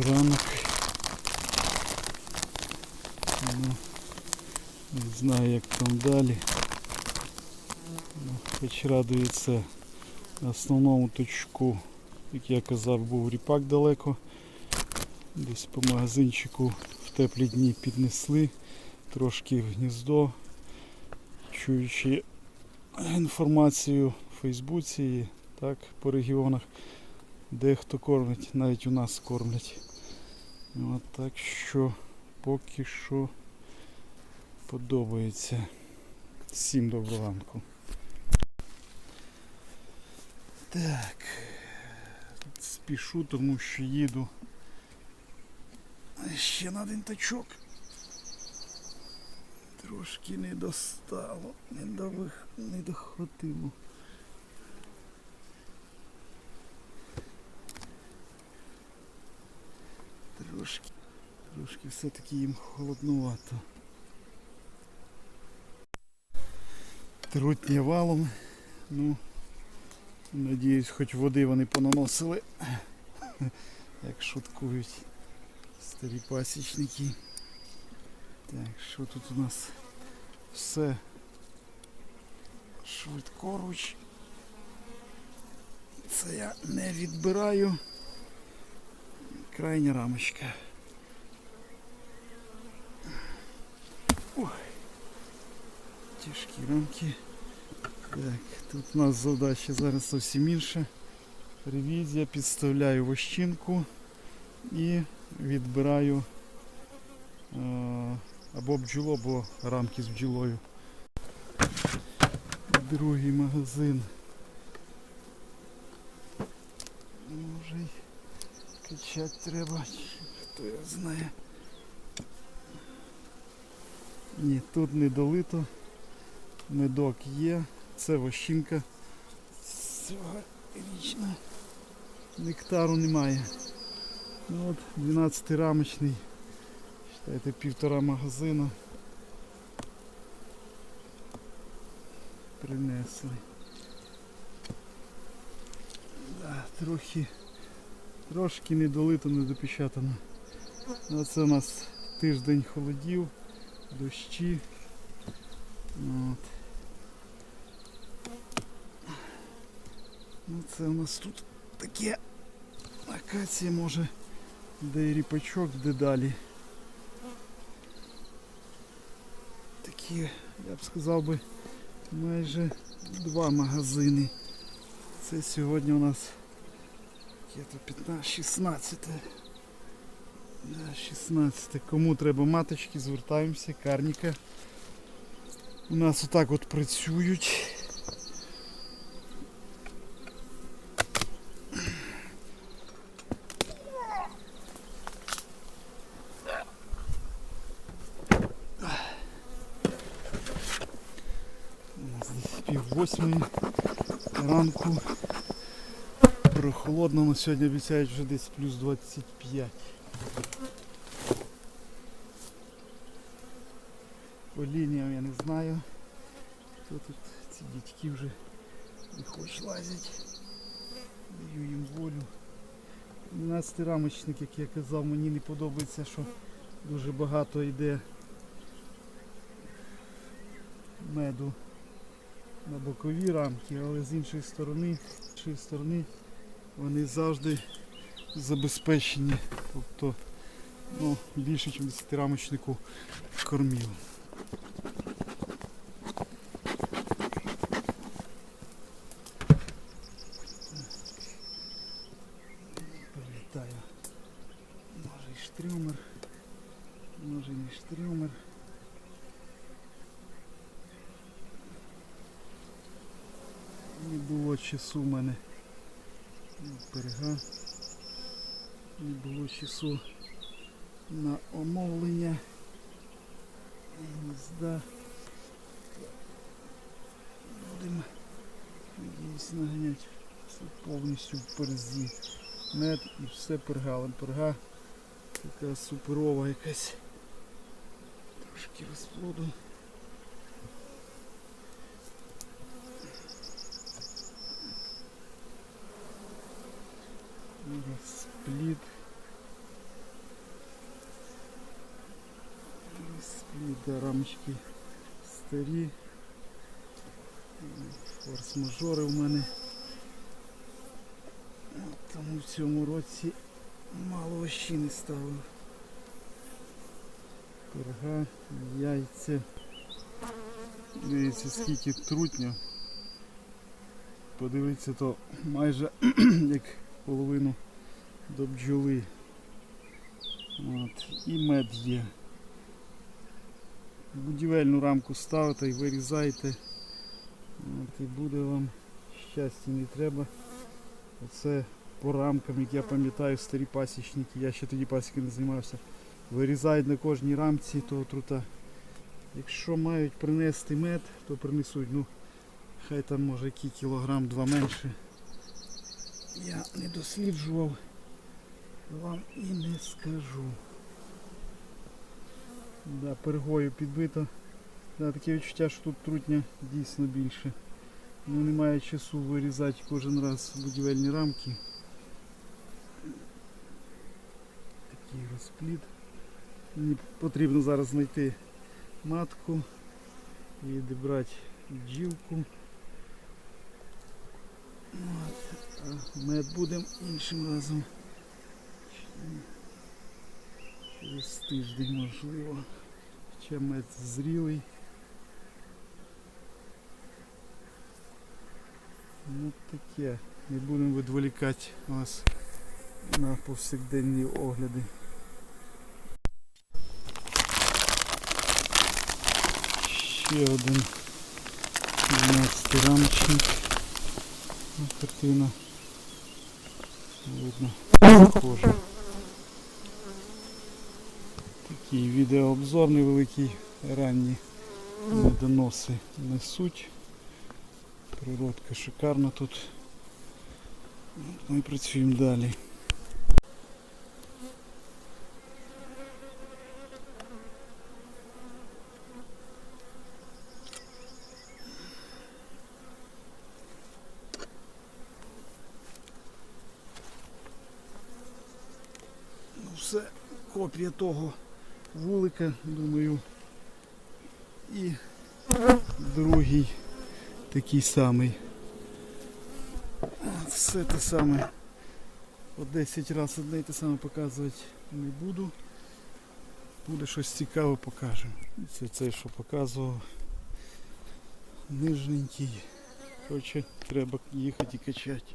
ранок. Ну, не знаю як там далі. Ну, хоч радується основному точку, як я казав, був ріпак далеко. Десь по магазинчику в теплі дні піднесли трошки в гніздо, чуючи інформацію в Фейсбуці так по регіонах. Дехто кормить, навіть у нас кормлять. От так що поки що подобається. Всім доброго ранку. Так. Спішу, тому що їду ще на один тачок. Трошки не достало, не, дових, не дохватило. Трошки, трошки все-таки їм холоднувато. Трутня валом. Ну, надіюсь, хоч води вони понаносили, як шуткують старі пасічники. Так, що тут у нас все швидкоруч. Це я не відбираю. Крайня рамочка. Ой. Тяжкі рамки. Так, тут у нас задача зараз зовсім інша. Ревізія, підставляю вощинку і відбираю е, або бджолу, або рамки з бджолою. Другий магазин. Може й треба, хто його знає. Ні, тут не долито. Медок є. Це вощинка. Цьогорічна. Нектару немає. Ну от 12 рамочний. Считайте півтора магазина. Принесли. Да, трохи трошки недолито, недопечатано. Ну, це у нас тиждень холодів, дощі. От. Ну це у нас тут таке акація може, де і ріпачок, де далі. Такі, я б сказав би, майже два магазини. Це сьогодні у нас яке-то 15, 16. Да, 16. Кому треба маточки, звертаємося, карніка. У нас отак от працюють. У нас десь пів восьмої ранку. Прохолодно, але сьогодні обіцяють вже десь плюс 25. По лініям я не знаю. Хто тут ці дітки вже не хочуть лазять. Даю їм волю. 12 рамочник, як я казав, мені не подобається, що дуже багато йде меду на бокові рамки, але з іншої сторони, з іншої сторони вони завжди забезпечені. Тобто ну, більше, ніж 10 рамочнику кормів. Прилітаю. Може і штрюмер, може не штрюмер. Не було часу в мене берега. Не було часу на омовлення гнізда. Будемо надіюсь наганяти все повністю в перзі. Мед і все пергалом. Перга така суперова якась. Трошки розплоду. спліт. Спліт, де рамочки старі. Форс-мажори в мене. Тому в цьому році мало вощі не ставив. Корга, яйця. Дивіться скільки трутня. Подивіться, то майже як половину до бджоли. От. І мед є. Будівельну рамку ставите і вирізайте. От, і буде вам щастя не треба. Оце по рамкам, як я пам'ятаю, старі пасічники, я ще тоді пасіки не займався. Вирізають на кожній рамці того трута. Якщо мають принести мед, то принесуть. Ну, хай там може який кілограм, два менше. Я не досліджував, вам і не скажу. Да, пергою підбито. Да, таке відчуття, що тут трутня дійсно більше. Ну немає часу вирізати кожен раз будівельні рамки. Такий розплід. Мені потрібно зараз знайти матку і добрати бджілку. Мед будемо іншим разом. Через тиждень можливо. Ще мед зрілий. Ну таке. Не будемо відволікати вас на повсякденні огляди. Ще один 12 рамочник. Ну, картина. Видно, схоже. Такий відеообзор невеликий, ранні медоноси несуть. Природка шикарна тут. Ми працюємо далі. Ну все, копія того вулика, думаю. І другий такий самий. Все те саме. По 10 разів одне і те саме показувати не буду. Буде щось цікаве покажемо. Це цей, що показував. Нижненький. Короче, треба їхати і качати.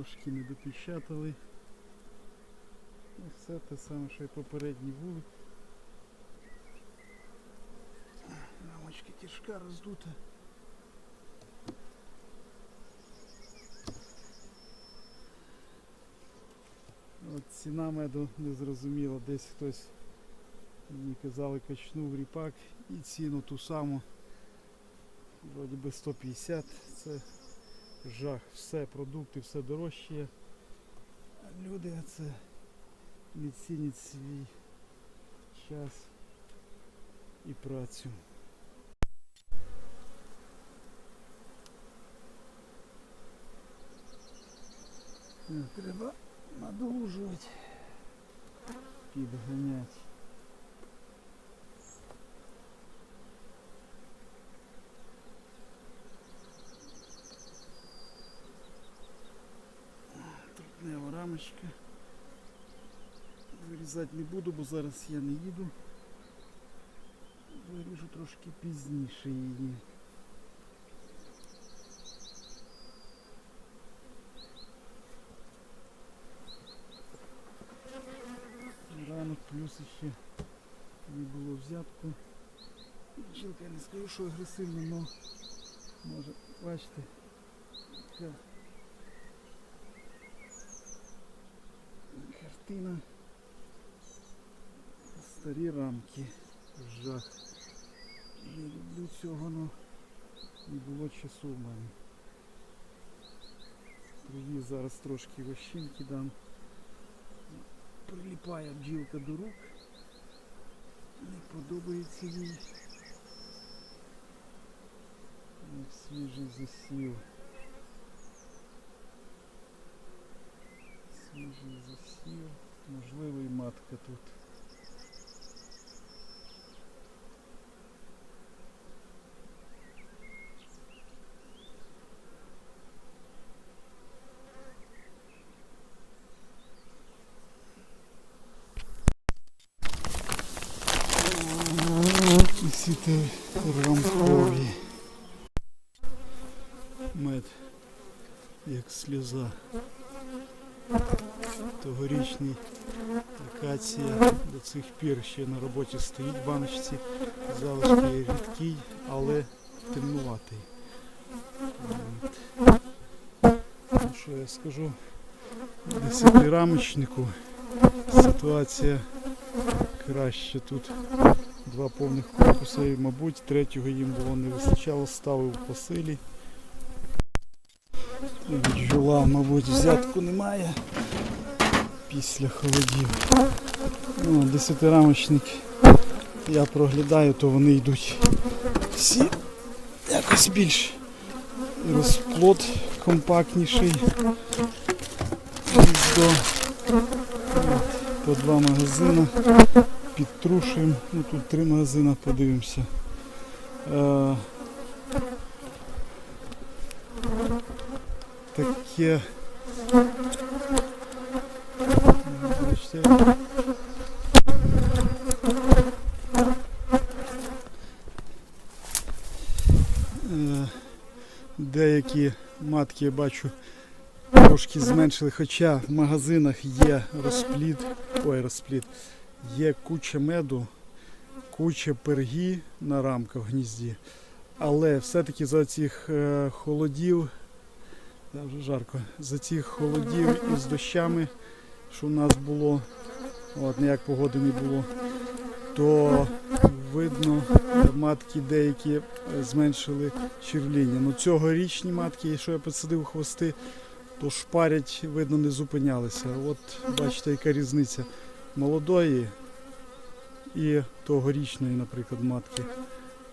Трошки не допечатали. Ну, все те саме, що і попередній вулик. Рамочка тяжка роздута. От ціна меду не зрозуміла. Десь хтось мені казали качнув ріпак і ціну ту саму. Вроді би 150. Це жах. Все, продукти, все дорожче. А люди це не цінять свій час і працю. Треба надолужувати, підганяти. Трутнева. Вирізати не буду, бо зараз я не їду. Виріжу трошки пізніше її. Ранок плюс ще не було взятку. Бджілка я не скажу, що агресивна, але може, бачите, картина. Старі рамки. Жах. Не люблю цього, але не було часу в мене. Привіз зараз трошки вощинки дам. Приліпає бджілка до рук. Не подобається їй. Свіжий засів. Свіжий засів. Можливо і матка тут. Сіти рамкові. Мед, як сльоза. Тогорічний акація до цих пір ще на роботі стоїть в баночці. Залишки рідкий, але темнуватий. Ну, Що я скажу? Десятирамочнику ситуація краще тут. Два повних корпуси, мабуть, третього їм було не вистачало, ставив по силі. Від жула, мабуть, взятку немає після холодів. Ну, десятирамочник я проглядаю, то вони йдуть всі якось більш і розплод компактніший. Гніздо. По два магазини підтрушуємо. Ну тут три магазини, подивимося. Е, таке. Бачите, Е, Деякі матки я бачу трошки зменшили, хоча в магазинах є розплід, ой, розплід, є куча меду, куча пергі на рамках в гнізді. Але все-таки за цих е, холодів, жарко, за цих холодів із дощами, що в нас було, от ніяк погоди не було, то видно, матки деякі е, зменшили червління. Ну цьогорічні матки, що я посадив хвости, то шпарять, видно, не зупинялися. От бачите, яка різниця молодої і тогорічної, наприклад, матки.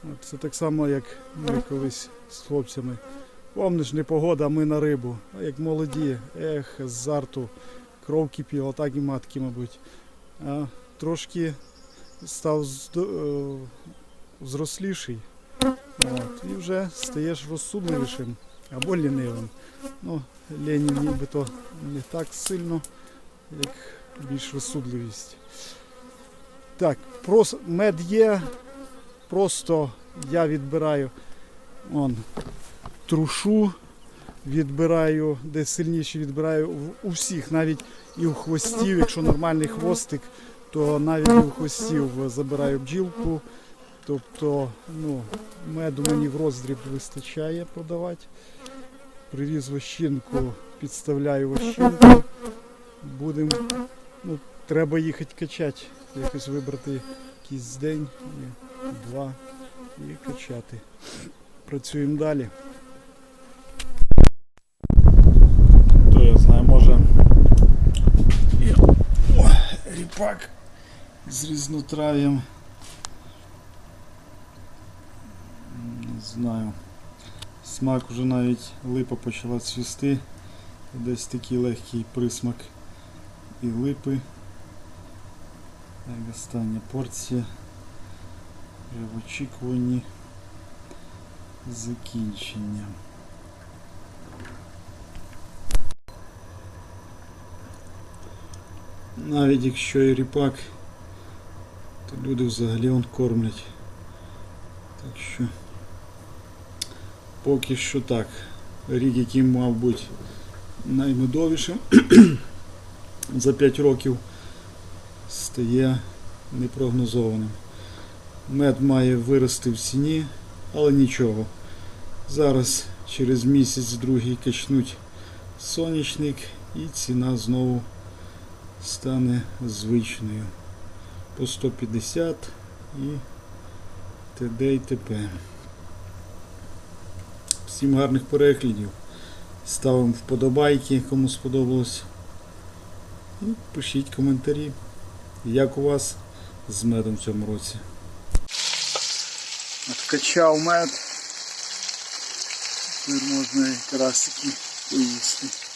От Це так само, як ми колись з хлопцями. Помниш, не погода, ми на рибу. А як молоді, ех, з зарту кров кипіла, так і матки, мабуть. А трошки став е, зросліший. От, і вже стаєш розсудливішим або лінивим. Ну, лені нібито не так сильно, як більш розсудливість. Так, прос, мед є, просто я відбираю он, трушу, відбираю, де сильніше відбираю в- у всіх, навіть і у хвостів, якщо нормальний хвостик, то навіть і у хвостів забираю бджілку. Тобто, ну, меду мені в роздріб вистачає подавати. Привіз вощинку, підставляю вощинку. Будемо, ну, треба їхати качати, якось вибрати якийсь день, два і качати. Працюємо далі. То я знаю, може і, о, ріпак з різнотрав'ям. Не знаю. Смак вже навіть липа почала цвісти. Десь такий легкий присмак і липи. Так, остання порція. Вже в очікуванні закінчення. Навіть якщо і ріпак, то люди взагалі он кормлять. Так що поки що так. Рік, який мав бути наймедовішим за 5 років, стає непрогнозованим. Мед має вирости в ціні, але нічого. Зараз через місяць-другий качнуть сонячник і ціна знову стане звичною. По 150 і т.д. і т.п. Всім гарних переглядів. Ставимо вподобайки, кому сподобалось. І пишіть коментарі, як у вас з медом в цьому році. Откачав мед. Тепер можна і карасики поїсти.